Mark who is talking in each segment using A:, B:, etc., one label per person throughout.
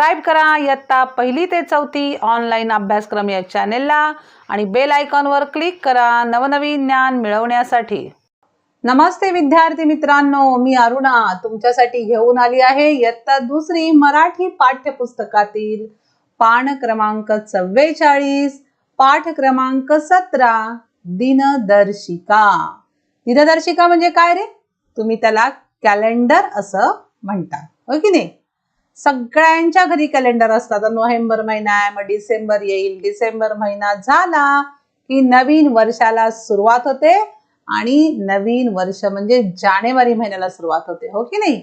A: Subscribe करा. इयत्ता पहिली ते चौथी ऑनलाईन अभ्यासक्रम या चॅनेलला आणि बेल आयकॉनवर क्लिक करा. नवनवीन ज्ञान मिळवण्यासाठी. नमस्ते विद्यार्थी मित्रांनो मी अरुणा. तुमच्यासाठी घेऊन आली आहे इयत्ता दुसरी मराठी पाठ्यपुस्तकातील पान क्रमांक चव्वेचाळीस पाठ क्रमांक सतरा दिनदर्शिका. दिनदर्शिका म्हणजे काय रे? तुम्ही त्याला कॅलेंडर असं म्हणता. हो की नाही? सगळ्यांच्या घरी कॅलेंडर असतात. नोव्हेंबर महिना आहे मग डिसेंबर येईल. डिसेंबर महिना झाला की नवीन वर्षाला सुरुवात होते आणि नवीन वर्ष म्हणजे जानेवारी महिन्याला सुरुवात होते. हो की नाही?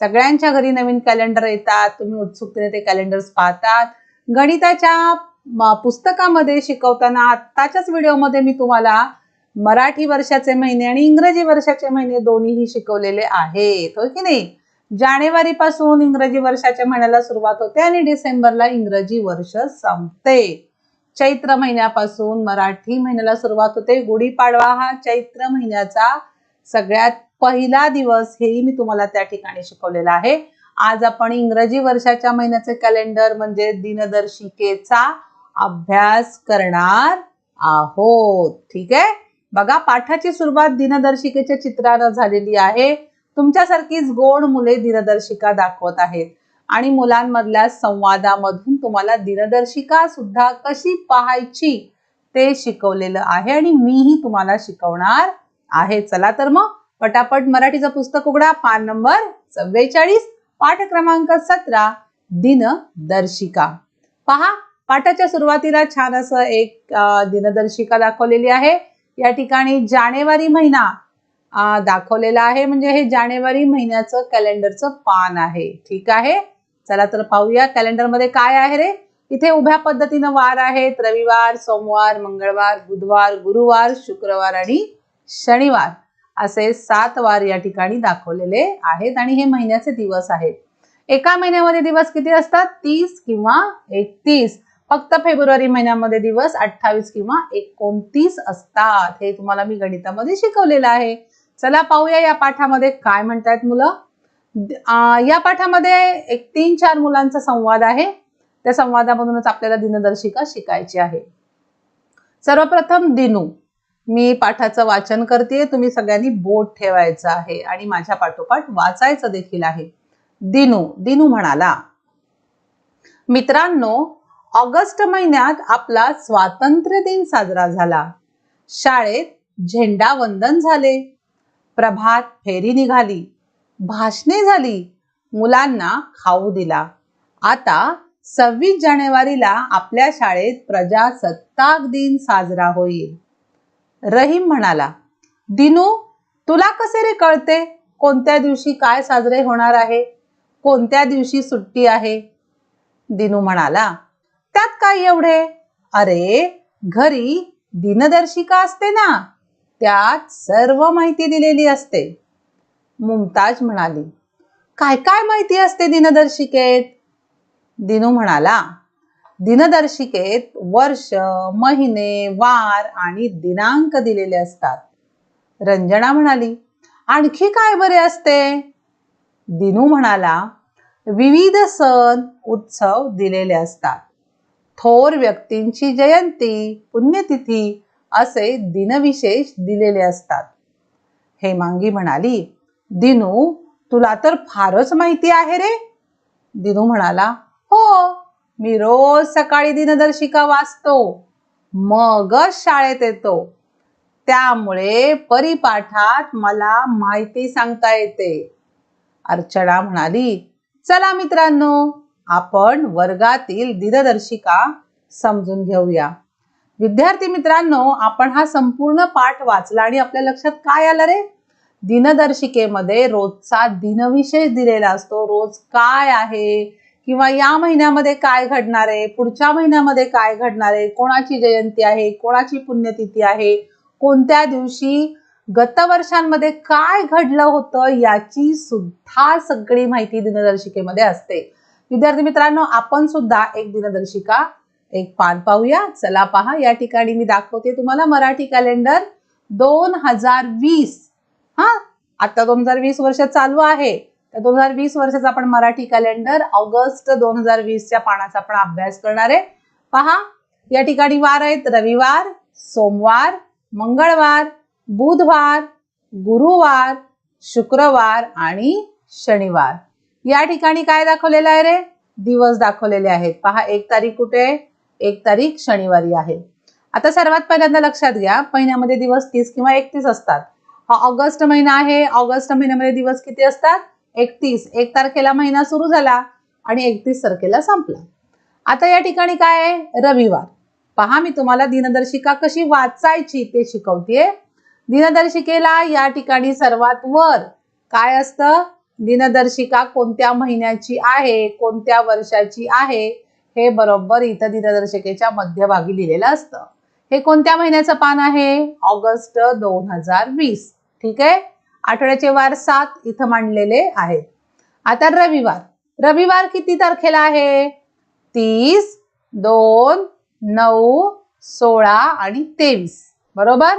A: सगळ्यांच्या घरी नवीन कॅलेंडर येतात. तुम्ही उत्सुकतेने ते कॅलेंडर्स पाहतात. गणिताच्या पुस्तकामध्ये शिकवताना आत्ताच्याच व्हिडिओमध्ये मी तुम्हाला मराठी वर्षाचे महिने आणि इंग्रजी वर्षाचे महिने दोन्हीही शिकवलेले आहेत. हो की नाही? जानेवारी पासून इंग्रजी वर्षाच्या महिन्याला सुरुवात होते आणि डिसेंबरला इंग्रजी वर्ष संपते. चैत्र महिन्यापासून मराठी महिन्याला सुरुवात होते. गुढीपाडवा हा चैत्र महिन्याचा सगळ्यात पहिला दिवस हेही मी तुम्हाला त्या ठिकाणी शिकवलेला आहे. आज आपण इंग्रजी वर्षाच्या महिन्याचे कॅलेंडर म्हणजे दिनदर्शिकेचा अभ्यास करणार आहोत. ठीक आहे? बघा पाठाची सुरुवात दिनदर्शिकेच्या चित्रानं झालेली आहे. तुमच्यासारखीच गोड मुले दिनदर्शिका दाखवत आहेत. आणि मुलांमधल्या संवादामधून तुम्हाला दिनदर्शिका सुद्धा कशी पाहायची ते शिकवलेलं आहे आणि मीही तुम्हाला शिकवणार आहे. चला तर मग पटापट मराठीचं पुस्तक उघडा. पान नंबर चव्वेचाळीस पाठ क्रमांक सतरा दिनदर्शिका. पहा पाठाच्या सुरुवातीला छान असं एक दिनदर्शिका दाखवलेली आहे. या ठिकाणी जानेवारी महिना दाखवलेलं आहे. म्हणजे हे जानेवारी महिन्याचं कॅलेंडरचं पान आहे. ठीक आहे? चला तर पाहूया कॅलेंडरमध्ये काय आहे रे? इथे उभ्या पद्धतीनं वार आहेत. रविवार सोमवार मंगळवार बुधवार गुरुवार शुक्रवार आणि शनिवार असे सात वार या ठिकाणी दाखवलेले आहेत आणि हे महिन्याचे दिवस आहेत. एका महिन्यामध्ये दिवस किती असतात? तीस किंवा एकतीस. फक्त फेब्रुवारी महिन्यामध्ये दिवस अठ्ठावीस किंवा एकोणतीस असतात. हे तुम्हाला मी गणितामध्ये शिकवलेलं आहे. चला पाहूया या पाठामध्ये काय म्हणतायत मुलं. या पाठामध्ये एक तीन चार मुलांचा संवाद आहे. त्या संवादामधूनच आपल्याला दिनदर्शिका शिकायची आहे. सर्वप्रथम दिनू. मी पाठाचं वाचन करते तुम्ही सगळ्यांनी बोट ठेवायचं आहे आणि माझ्या पाठोपाठ वाचायचं देखील आहे. दिनू. दिनू म्हणाला मित्रांनो ऑगस्ट महिन्यात आपला स्वातंत्र्य दिन साजरा झाला. शाळेत झेंडा वंदन झाले. प्रभात फेरी निघाली. भाषणे झाली. मुलांना खाऊ दिला. आता सव्वीस जानेवारीला आपल्या शाळेत प्रजासत्ताक दिन साजरा होईल. रहीम म्हणाला दिनू तुला कसे रे कळते कोणत्या दिवशी काय साजरे होणार आहे? कोणत्या दिवशी सुट्टी आहे? दिनू म्हणाला त्यात काय एवढे? अरे घरी दिनदर्शिका असते ना. त्यात सर्व माहिती दिलेली असते. मुमताज म्हणाली काय काय माहिती असते दिनदर्शिकेत? दिनू म्हणाला दिनदर्शिकेत वर्ष महिने वार आणि दिनांक दिलेले असतात. रंजना म्हणाली आणखी काय बरे असते? दिनू म्हणाला विविध सण उत्सव दिलेले असतात. थोर व्यक्तींची जयंती पुण्यतिथी असे दिनविशेष दिलेले असतात. हेमांगी म्हणाली दिनू तुला तर फारच माहिती आहे रे. दिनू म्हणाला हो मी रोज सकाळी दिनदर्शिका वाचतो मगच शाळेत येतो. त्यामुळे परिपाठात मला माहिती सांगता येते. अर्चना म्हणाली चला मित्रांनो आपण वर्गातील दिनदर्शिका समजून घेऊया. विद्यार्थी मित्रांनो आपण हा संपूर्ण पाठ वाचला आणि आपल्या लक्षात काय आलं रे? दिनदर्शिकेमध्ये रोजचा दिनविशेष दिलेला असतो. रोज काय आहे? किंवा या महिन्यामध्ये काय घडणार आहे? पुढच्या महिन्यामध्ये काय घडणार आहे? कोणाची जयंती आहे? कोणाची पुण्यतिथी आहे? कोणत्या दिवशी गतवर्षांमध्ये काय घडलं होतं? याची सुद्धा सगळी माहिती दिनदर्शिकेमध्ये असते. विद्यार्थी मित्रांनो आपण सुद्धा एक दिनदर्शिका एक पान पाहूया. चला पहा या ठिकाणी मी दाखवते तुम्हाला मराठी कॅलेंडर दोन हजार वीस. हा आता दोन हजार वीस वर्ष चालू आहे. तर दोन हजार वीस वर्षाचा आपण मराठी कॅलेंडर ऑगस्ट दोन हजार वीसच्या पानाचा आपण अभ्यास करणार आहे. पहा या ठिकाणी वार आहेत. रविवार सोमवार मंगळवार बुधवार गुरुवार शुक्रवार आणि शनिवार. या ठिकाणी काय दाखवलेलं आहे रे? दिवस दाखवलेले आहेत. पहा एक तारीख कुठे? आहे? एक तारीख शनिवारी आहे. आता सर्वात पहिल्यांदा लक्षात घ्या महिन्यामध्ये दिवस तीस किंवा एकतीस असतात. हा ऑगस्ट महिना आहे ऑगस्ट महिन्यामध्ये दिवस किती असतात? एकतीस. एक तारखेला महिना सुरू झाला आणि एकतीस तारखेला संपला. आता या ठिकाणी काय आहे? रविवार. पहा मी तुम्हाला दिनदर्शिका कशी वाचायची ते शिकवतेय. दिनदर्शिकेला या ठिकाणी सर्वात वर काय असतं? दिनदर्शिका कोणत्या महिन्याची आहे? कोणत्या वर्षाची आहे? हे बरोबर इथं दिनदर्शिकेच्या मध्यभागी लिहिलेलं असतं. हे कोणत्या महिन्याचं पान आहे? ऑगस्ट दोन हजार वीस. ठीक आहे? आठवड्याचे वार सात इथं मांडलेले आहेत. आता रविवार. रविवार किती तारखेला आहे? तीस दोन नऊ सोळा आणि तेवीस. बरोबर?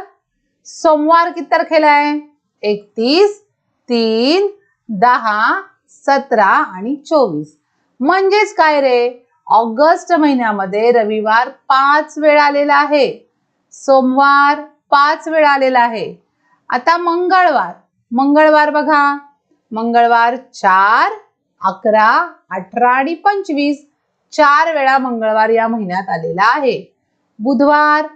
A: सोमवार किती तारखेला आहे? एकतीस तीन दहा सतरा आणि चोवीस. म्हणजेच काय रे? ऑगस्ट महिन्यामध्ये रविवार पाच वेळ आलेला आहे. सोमवार पाच वेळ आलेला आहे. आता मंगळवार. मंगळवार बघा. मंगळवार चार अकरा अठरा आणि पंचवीस चार वेळा मंगळवार या महिन्यात आलेला आहे. बुधवार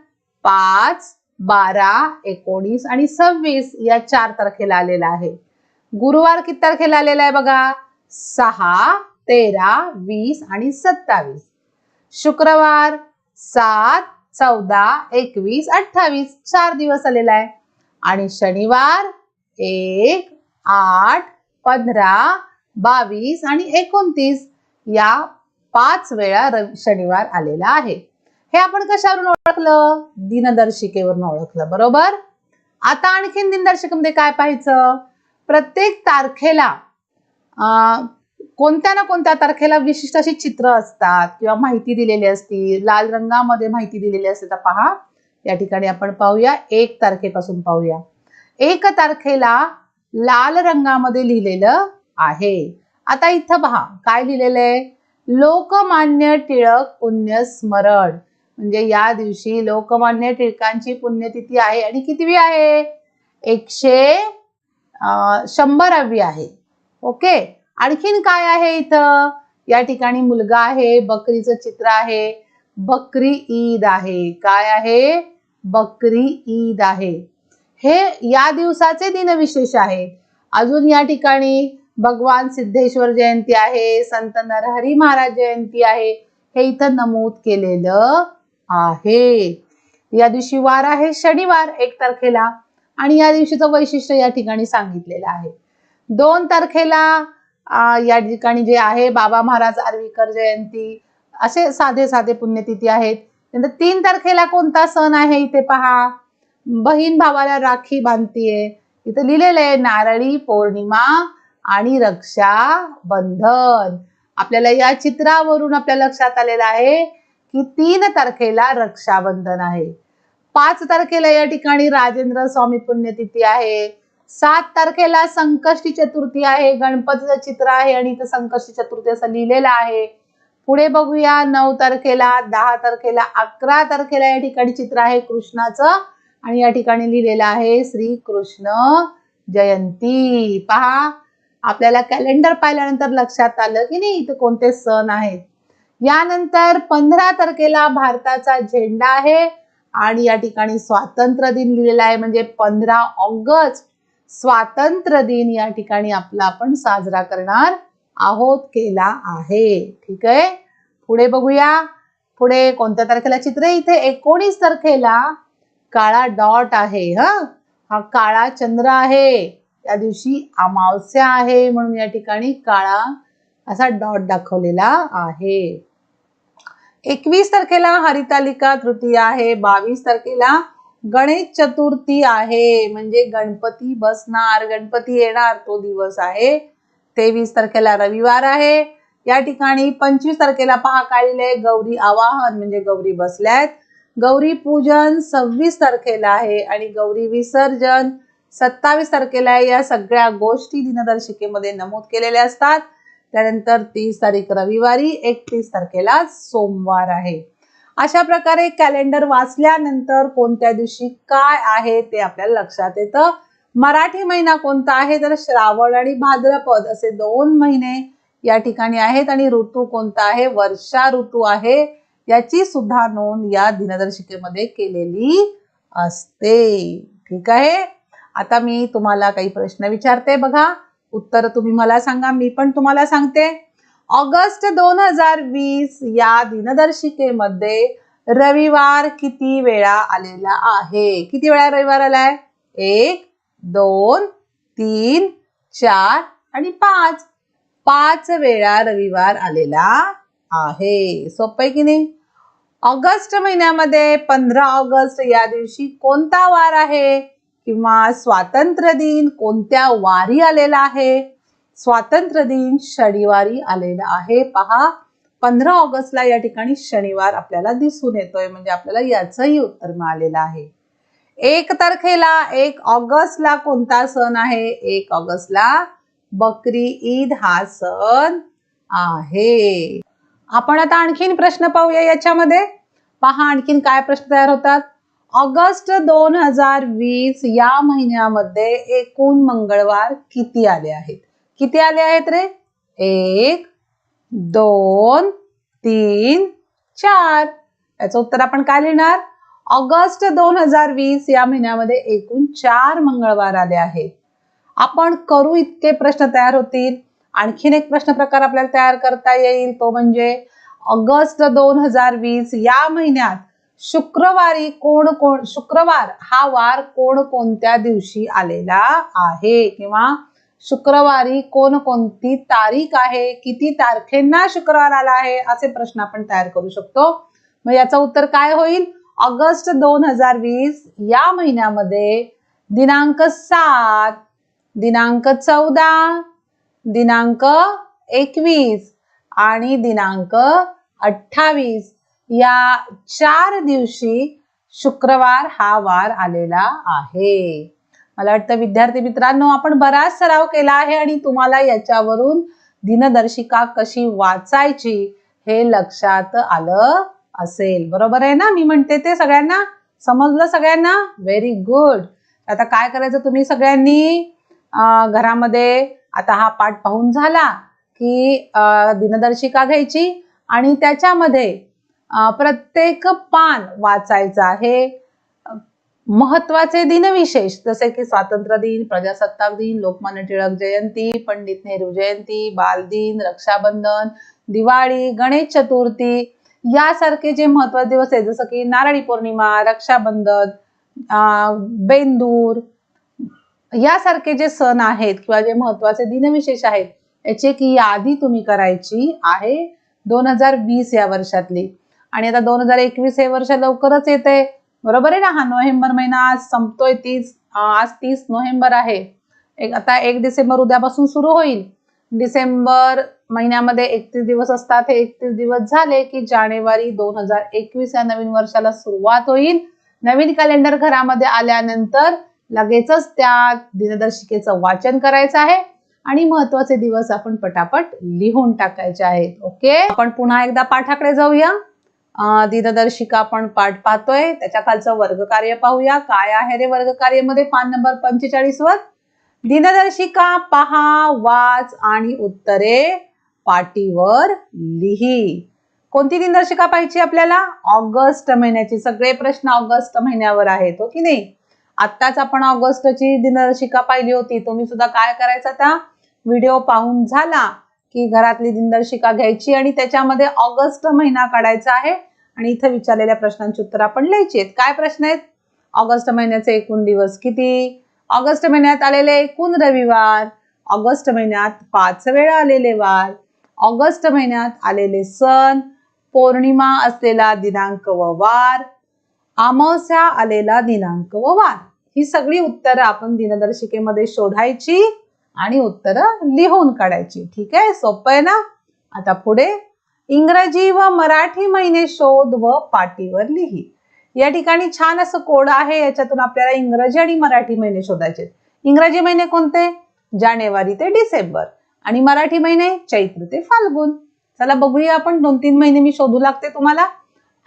A: पाच बारा एकोणीस आणि सव्वीस या चार तारखेला आलेला आहे. गुरुवार किती तारखेला आलेला आहे बघा? सहा तेरा वीस आणि सत्तावीस. शुक्रवार सात चौदा एकवीस अठ्ठावीस. चार दिवस आलेला आहे. आणि शनिवार एक आठ पंधरा बावीस आणि एकोणतीस या पाच वेळा रवि शनिवार आलेला आहे. हे आपण कशावरून ओळखलं? दिनदर्शिकेवरून ओळखलं. बरोबर? आता आणखीन दिनदर्शिकेमध्ये काय पाहायचं? प्रत्येक तारखेला कोणत्या ना कोणत्या तारखेला विशिष्ट अशी चित्र असतात किंवा माहिती दिलेली असती लाल रंगामध्ये माहिती दिलेली असते तर पहा या ठिकाणी आपण पाहूया एक तारखेपासून पाहूया. एक तारखेला लाल रंगामध्ये लिहिलेलं आहे. आता इथं पहा काय लिहिलेलं आहे? लोकमान्य टिळक पुण्य स्मरण म्हणजे या दिवशी लोकमान्य टिळकांची पुण्यतिथी आहे आणि कितवी आहे? एकशे शंभरावी आहे. ओके? आणखीन काय आहे इथं? या ठिकाणी मुलगा आहे बकरीचं चित्र आहे. बकरी ईद आहे. काय आहे? बकरी ईद आहे. हे या दिवसाचे दिनविशेष आहे. अजून या ठिकाणी भगवान सिद्धेश्वर जयंती आहे संत नरहरी महाराज जयंती आहे. हे इथं नमूद केलेलं आहे. या दिवशी वार आहे शनिवार एक तारखेला. आणि या दिवशीचं वैशिष्ट्य या ठिकाणी सांगितलेलं आहे. दोन तारखेला या ठिकाणी जे आहे बाबा महाराज आर्वीकर जयंती असे साधे साधे पुण्यतिथी आहेत. नंतर तीन तारखेला कोणता सण आहे इथे पहा. बहीण भावाला राखी बांधतीये. इथं लिहिलेलं आहे नारळी पौर्णिमा आणि रक्षा बंधन आपल्याला या चित्रावरून आपल्या लक्षात आलेलं आहे की तीन तारखेला रक्षाबंधन आहे. पाच तारखेला या ठिकाणी राजेंद्र स्वामी पुण्यतिथी आहे. सात तारखेला संकष्टी चतुर्थी आहे. गणपतीचं चित्र आहे आणि इथं संकष्टी चतुर्थी असं लिहिलेलं आहे. पुढे बघूया नऊ तारखेला दहा तारखेला अकरा तारखेला या ठिकाणी चित्र आहे कृष्णाचं. आणि या ठिकाणी लिहिलेलं आहे श्री कृष्ण जयंती. पहा आपल्याला कॅलेंडर पाहिल्यानंतर लक्षात आलं की नाही इथे कोणते सण आहेत. यानंतर पंधरा तारखेला भारताचा झेंडा आहे. आणि या ठिकाणी स्वातंत्र्य दिन लिहिलेला आहे म्हणजे पंधरा ऑगस्ट. स्वातंत्र्य दिन या ठिकाणी आपला आपण साजरा करणार आहोत केला आहे. ठीक आहे? पुढे बघूया. पुढे कोणत्या तारखेला? चित्र इथे. एकोणीस तारखेला काळा डॉट आहे हा? हा काळा चंद्र आहे. त्या दिवशी अमावस्या आहे म्हणून या ठिकाणी काळा असा डॉट दाखवलेला आहे. एकवीस तारखेला हरितालिका तृतीया आहे. बावीस तारखेला गणेश चतुर्थी आहे. म्हणजे गणपती बसणार. गणपती येणार तो दिवस आहे. तेवीस तारखेला रविवार आहे. या ठिकाणी पंचवीस तारखेला पहा काढले गौरी आवाहन म्हणजे गौरी बसल्यात. गौरी पूजन सव्वीस तारखेला आहे आणि गौरी विसर्जन सत्तावीस तारखेला या सगळ्या गोष्टी दिनदर्शिकेमध्ये नमूद केलेल्या असतात. त्यानंतर तीस तारीख रविवारी एकतीस तारखेला सोमवार आहे. अशा प्रकारे कॅलेंडर वाचल्यानंतर कोणत्या दिवशी काय आहे ते आपल्याला लक्षात येतं. मराठी महिना कोणता आहे? तर श्रावण आणि भाद्रपद असे दोन महिने या ठिकाणी आहेत. आणि ऋतू कोणता आहे? वर्षा ऋतू आहे. याची सुद्धा नोंद या दिनदर्शिकेमध्ये केलेली असते. ठीक आहे? आता मी तुम्हाला काही प्रश्न विचारते. बघा. उत्तर तुम्ही मला सांगा. मी पण तुम्हाला सांगते. ऑगस्ट दोन हजार वीस या दिनदर्शिकेमध्ये रविवार किती वेळा आलेला आहे? किती वेळा रविवार आलाय? एक दोन तीन चार आणि पाच. पाच वेळा रविवार आलेला आहे. सोपं आहे की नाही? ऑगस्ट महिन्यामध्ये पंधरा ऑगस्ट या दिवशी कोणता वार आहे? किंवा स्वातंत्र्य दिन कोणत्या वारी आलेला आहे? स्वातंत्र्य दिन शनिवारी आलेला आहे. पहा पंधरा ऑगस्टला या ठिकाणी शनिवार आपल्याला दिसून येतोय. म्हणजे आपल्याला याचंही उत्तर मिळालेलं आहे. एक तारखेला एक ऑगस्टला कोणता सण आहे? एक ऑगस्टला बकरी ईद हा सण आहे. आपण आता आणखीन प्रश्न पाहूया याच्यामध्ये. पहा आणखीन काय प्रश्न तयार होतात? ऑगस्ट दोन हजार वीस या महिन्यामध्ये एकूण मंगळवार किती आले आहेत? किती आले आहेत रे? एक दोन तीन चार. याचं उत्तर आपण काय लिहिणार? ऑगस्ट दोन हजार वीस या महिन्यामध्ये एकूण चार मंगळवार आले आहेत. आपण करू इतके प्रश्न तयार होतील. आणखीन एक प्रश्न प्रकार आपल्याला तयार करता येईल. तो म्हणजे ऑगस्ट दोन हजार वीस या महिन्यात शुक्रवारी कोण कोण शुक्रवार हा वार कोण कोणत्या दिवशी आलेला आहे? किंवा शुक्रवारी कोणकोणती तारीख आहे किती तारखेंना शुक्रवार आला आहे असे प्रश्न आपण तयार करू शकतो. मग याचं उत्तर काय होईल? ऑगस्ट दोन हजार वीस या महिन्यामध्ये दिनांक सात दिनांक चौदा दिनांक एकवीस आणि दिनांक अठ्ठावीस या चार दिवशी शुक्रवार हा वार आलेला आहे. मला वाटतं विद्यार्थी मित्रांनो आपण बराच सराव केला आहे आणि तुम्हाला याच्यावरून दिनदर्शिका कशी वाचायची हे लक्षात आलं असेल. बरोबर आहे ना? मी म्हणते ते सगळ्यांना समजलं सगळ्यांना? व्हेरी गुड आता काय करायचं तुम्ही सगळ्यांनी? घरामध्ये आता हा पाठ पाहून झाला की दिनदर्शिका घ्यायची आणि त्याच्यामध्ये प्रत्येक पान वाचायचं आहे. महत्त्वाचे दिनविशेष जसे की स्वातंत्र्य दिन प्रजासत्ताक दिन लोकमान्य टिळक जयंती पंडित नेहरू जयंती बालदिन रक्षाबंधन दिवाळी गणेश चतुर्थी यासारखे जे महत्त्वाचे दिवस आहेत जसं की नारळी पौर्णिमा रक्षाबंधन बेंदूर यासारखे जे सण आहेत किंवा जे महत्त्वाचे दिनविशेष आहेत याची एक यादी तुम्ही करायची आहे दोन हजार वीस या वर्षातली. आणि आता दोन हजार एकवीस हे वर्ष लवकरच येते बरोबर आहे ना? हा नोव्हेंबर महिना आज संपतोय तीस आज तीस नोव्हेंबर आहे. एक आता एक डिसेंबर उद्यापासून सुरू होईल. डिसेंबर महिन्यामध्ये एकतीस दिवस असतात. हे एकतीस दिवस झाले की जानेवारी दोन हजार एकवीस या नवीन वर्षाला सुरुवात होईल. नवीन कॅलेंडर घरामध्ये आल्यानंतर लगेचच त्या दिनदर्शिकेचं वाचन करायचं आहे आणि महत्त्वाचे दिवस आपण पटापट लिहून टाकायचे आहेत. ओके? आपण पुन्हा एकदा पाठाकडे जाऊया. दिनदर्शिका आपण पाठ पाहतोय. त्याच्या खालचं वर्गकार्य पाहूया. काय आहे रे वर्गकार्यामध्ये? पान नंबर पंचेचाळीस वर. दिनदर्शिका पहा वाच आणि उत्तरे पाटीवर लिही. कोणती दिनदर्शिका पाहिजे आपल्याला? ऑगस्ट महिन्याची. सगळे प्रश्न ऑगस्ट महिन्यावर आहेत हो की नाही? आत्ताच आपण ऑगस्टची दिनदर्शिका पाहिली होती. तुम्ही सुद्धा काय करायचं आता व्हिडिओ पाहून झाला. की घरातली दिनदर्शिका घ्यायची आणि त्याच्यामध्ये ऑगस्ट महिना काढायचा आहे. आणि इथं विचारलेल्या प्रश्नांची उत्तर आपण लिहायची आहेत. काय प्रश्न आहेत? ऑगस्ट महिन्याचे एकूण दिवस किती? ऑगस्ट महिन्यात आलेले एकूण रविवार. ऑगस्ट महिन्यात पाच वेळा आलेले वार. ऑगस्ट महिन्यात आलेले सण. पौर्णिमा असलेला दिनांक व वार. अमावस्या आलेला दिनांक व वार. ही सगळी उत्तरं आपण दिनदर्शिकेमध्ये शोधायची. आणि उत्तरं लिहून काढायची. ठीक आहे? सोपं आहे ना? आता पुढे इंग्रजी व मराठी महिने शोध व पाटीवर लिही. या ठिकाणी छान असं कोड आहे याच्यातून आपल्याला इंग्रजी आणि मराठी महिने शोधायचे इंग्रजी महिने कोणते? जानेवारी ते डिसेंबर. आणि मराठी महिने चैत्र ते फाल्गुन. चला बघूया आपण दोन तीन महिने मी शोधू लागते तुम्हाला.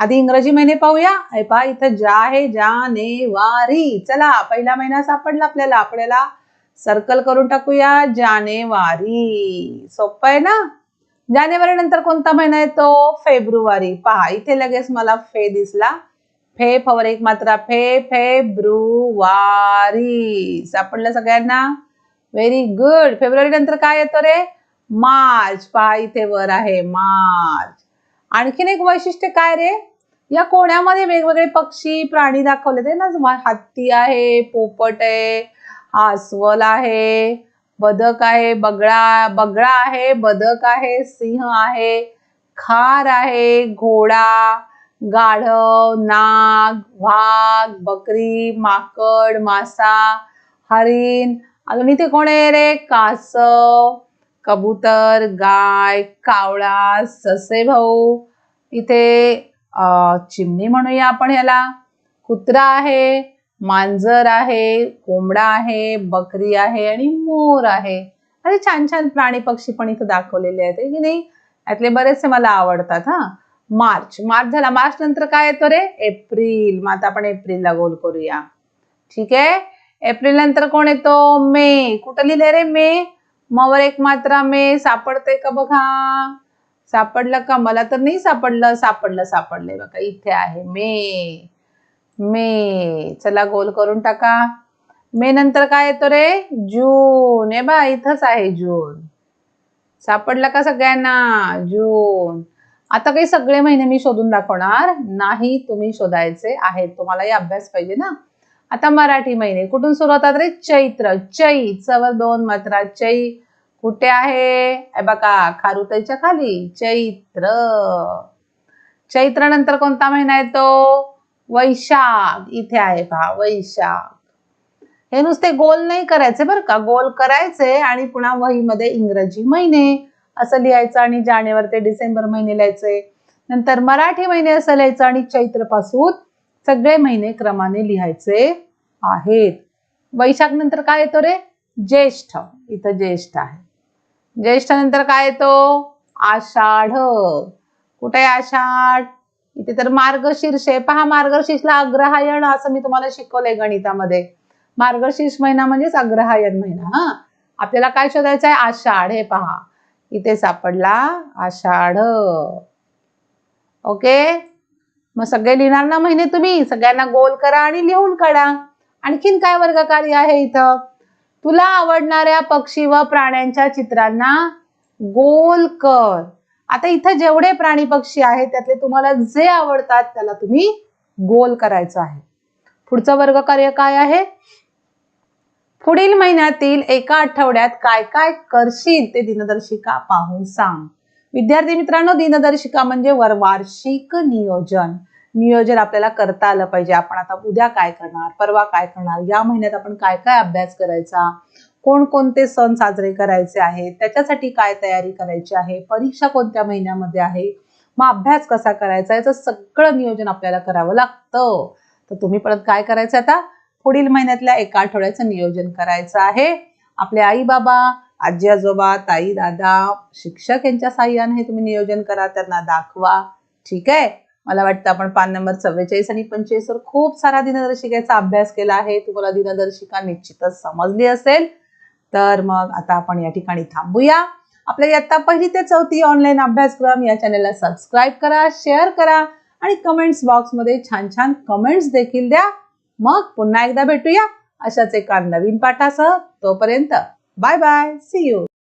A: आधी इंग्रजी महिने पाहूया. हे पहा इथं जा आहे जानेवारी. चला पहिला महिना सापडला आपल्याला आपल्याला. सर्कल करून टाकूया. जानेवारी. सोपं आहे ना? जानेवारी नंतर कोणता महिना येतो? फेब्रुवारी. पहा इथे लगेच मला फे दिसला. फे फवर एक मात्रा फे फेब्रुवारी. सापडलं सगळ्यांना? व्हेरी गुड फेब्रुवारी नंतर काय येतो रे? मार्च. पहा इथे वर आहे मार्च. आणखीन एक वैशिष्ट्य काय रे? या कोण्यामध्ये वेगवेगळे पक्षी प्राणी दाखवले ते ना? हत्ती आहे पोपट आहे अस्वल आहे बदक आहे बगळा बगळा आहे बदक आहे सिंह आहे खार आहे घोडा गाढव नाग वाघ बकरी माकड मासा हरिण. अजून इथे कोण आहे रे? कासव कबूतर गाय कावळा ससे भाऊ. इथे चिमणी म्हणूया आपण ह्याला. कुत्रा आहे मांजर आहे कोंबडा आहे बकरी आहे आणि मोर आहे. अरे छान छान प्राणी पक्षी पण इथे दाखवलेले आहेत की नाही? यातले बरेचसे मला आवडतात हा. मार्च. मार्च झाला. मार्च नंतर काय येतो रे? एप्रिल. मग आता आपण एप्रिलला गोल करूया. ठीक आहे? एप्रिल नंतर कोण येतो? मे. कुठं लिहिले रे मे? मवर एक मात्रा मे. सापडते का बघा? सापडलं का? मला तर नाही सापडलं. सापडलं सापडलंय बघा. इथे आहे. मे. मे. चला गोल करून टाका. मे नंतर काय येतो रे? जून. हे बा इथंच आहे जून. सापडला का सगळ्यांना? जून. आता काही सगळे महिने मी शोधून दाखवणार. नाही तुम्ही शोधायचे आहेत. तुम्हालाही अभ्यास पाहिजे ना. आता मराठी महिने. कुठून सुरू होतात रे? चैत्र. चै. चवर दोन मात्रा. चै. कुठे आहे? बघा खारुताईच्या खाली. चैत्र. चैत्र नंतर कोणता महिना येतो? वैशाख इथे आहे पहा वैशाख हे नुसते गोल नाही करायचे बरं का गोल करायचे आणि पुन्हा वहीमध्ये इंग्रजी महिने असं लिहायचं आणि जानेवारी ते डिसेंबर महिने लिहायचे. नंतर मराठी महिने असं लिहायचं आणि चैत्रपासून सगळे महिने क्रमाने लिहायचे आहेत. वैशाख नंतर काय येतो रे? ज्येष्ठ. इथं ज्येष्ठ आहे. ज्येष्ठ नंतर काय येतो? आषाढ. कुठे आषाढ? इथे तर मार्गशीर्ष आहे. पहा मार्गशीर्षला अग्रहायण असं मी तुम्हाला शिकवलंय गणितामध्ये. मार्गशीर्ष महिना म्हणजेच अग्रहायण महिना हा? आपल्याला काय शोधायचं आहे? आषाढ हे पहा. इथे सापडला आषाढ. ओके? मग सगळे लिहिणार ना महिने तुम्ही? सगळ्यांना गोल करा आणि लिहून काढा. आणखीन काय वर्गकार्य आहे इथं? तुला आवडणाऱ्या पक्षी व प्राण्यांच्या चित्रांना गोल कर. आता इथं जेवढे प्राणी पक्षी आहेत त्यातले तुम्हाला जे आवडतात त्याला तुम्ही गोल करायचं आहे. पुढचं वर्गकार्य काय आहे? पुढील महिन्यातील एका आठवड्यात काय काय करशील ते दिनदर्शिका पाहून सांग. विद्यार्थी मित्रांनो दिनदर्शिका म्हणजे वर वार्षिक नियोजन. नियोजन आपल्याला करता आलं पाहिजे. आपण आता उद्या काय करणार परवा काय करणार या महिन्यात आपण काय काय अभ्यास करायचा? कोणकोणते सण साजरे करायचे आहेत त्याच्यासाठी काय तयारी करायची आहे परीक्षा कोणत्या महिन्यामध्ये आहे मग अभ्यास कसा करायचा याचं सगळं नियोजन आपल्याला करावं लागतं. तर तुम्ही परत काय करायचं आता? पुढील महिन्यातल्या एका आठवड्याचं नियोजन करायचं आहे. आपले आई बाबा आजी आजोबा ताई दादा शिक्षक यांच्या साह्याने हे तुम्ही नियोजन करा त्यांना दाखवा. ठीक आहे? मला वाटतं आपण पान नंबर चव्वेचाळीस आणि पंचेचाळीस वर खूप सारा दिनदर्शिकेचा अभ्यास केला आहे. तुम्हाला दिनदर्शिका निश्चितच समजली असेल. तर मग आता आपण या ठिकाणी थांबूया. आपल्या इयत्ता पहिली ते चौथी ऑनलाईन अभ्यासक्रम या चॅनलला सबस्क्राईब करा शेअर करा आणि कमेंट्स बॉक्समध्ये छान छान कमेंट्स देखील द्या. मग पुन्हा एकदा भेटूया अशाच एका नवीन पाठासह. तोपर्यंत बाय बाय सी यू